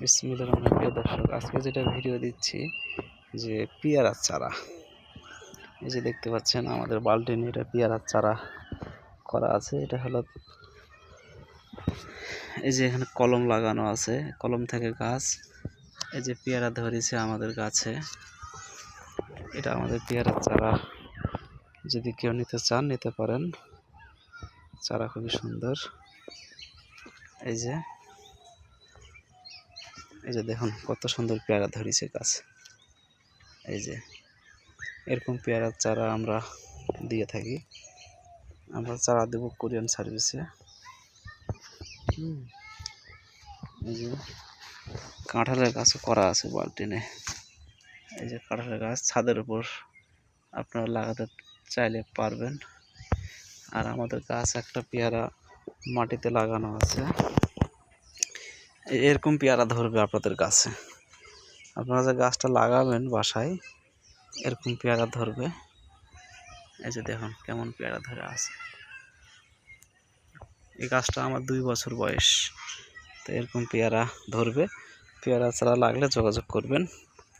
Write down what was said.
বিসমিল্লাহির রহমানির প্রিয় দর্শক, আজকে যেটা ভিডিও দিচ্ছি যে পেয়ারার চারা। এই যে দেখতে পাচ্ছেন, আমাদের বাল্টি নিয়ে এটা পেয়ারার চারা করা আছে। এটা হলো এই যে এখানে কলম লাগানো আছে। কলম থেকে গাছ এই যে পেয়ারা ধরেছে আমাদের গাছে। এটা আমাদের পেয়ারার চারা। যদি কেউ নিতে চান, নিতে পারেন। চারা খুবই সুন্দর। এই যে এই যে দেখুন, কত সুন্দর পেয়ারা ধরেছে গাছ। এই যে, এরকম পেয়ারার চারা আমরা দিয়ে থাকি। আমরা চারা দেব কোরিয়ান সার্ভিসে। এই যে, কাঁঠালের গাছও করা আছে বাল্টিনে। এই যে কাঁঠালের গাছ, ছাদের উপর আপনারা লাগাতে চাইলে পারবেন। আর আমাদের গাছ একটা পেয়ারা মাটিতে লাগানো আছে। এরকম পেয়ারা ধরবে আপনাদের গাছে। আপনারা যে গাছটা লাগাবেন বাসায়, এরকম পেয়ারা ধরবে। এই যে দেখুন কেমন পেয়ারা ধরে আছে। এই গাছটা আমার দুই বছর বয়স। তো এরকম পেয়ারা ধরবে। পেয়ারা ছাড়া লাগলে যোগাযোগ করবেন।